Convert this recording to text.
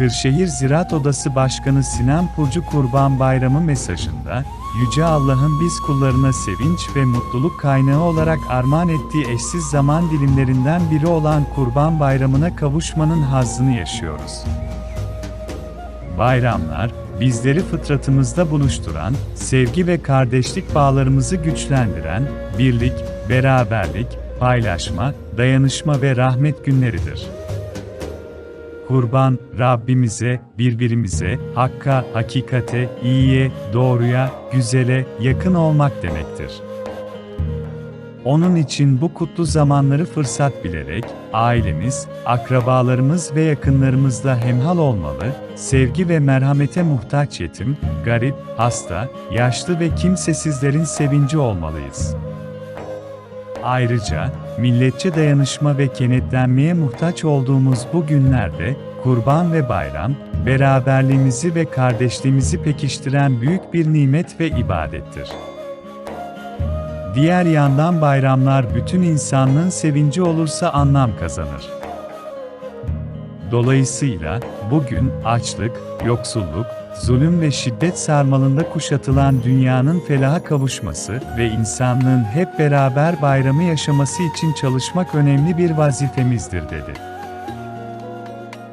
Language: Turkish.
Kırşehir Ziraat Odası Başkanı Sinan Purcu Kurban Bayramı mesajında, Yüce Allah'ın biz kullarına sevinç ve mutluluk kaynağı olarak armağan ettiği eşsiz zaman dilimlerinden biri olan Kurban Bayramı'na kavuşmanın hazzını yaşıyoruz. Bayramlar, bizleri fıtratımızda buluşturan, sevgi ve kardeşlik bağlarımızı güçlendiren, birlik, beraberlik, paylaşma, dayanışma ve rahmet günleridir. Kurban, Rabbimize, birbirimize, hakka, hakikate, iyiye, doğruya, güzele, yakın olmak demektir. Onun için bu kutlu zamanları fırsat bilerek, ailemiz, akrabalarımız ve yakınlarımızla hemhal olmalı, sevgi ve merhamete muhtaç yetim, garip, hasta, yaşlı ve kimsesizlerin sevinci olmalıyız. Ayrıca, milletçe dayanışma ve kenetlenmeye muhtaç olduğumuz bu günlerde, kurban ve bayram, beraberliğimizi ve kardeşliğimizi pekiştiren büyük bir nimet ve ibadettir. Diğer yandan bayramlar bütün insanlığın sevinci olursa anlam kazanır. Dolayısıyla, bugün açlık, yoksulluk, zulüm ve şiddet sarmalında kuşatılan dünyanın felaha kavuşması ve insanlığın hep beraber bayramı yaşaması için çalışmak önemli bir vazifemizdir dedi.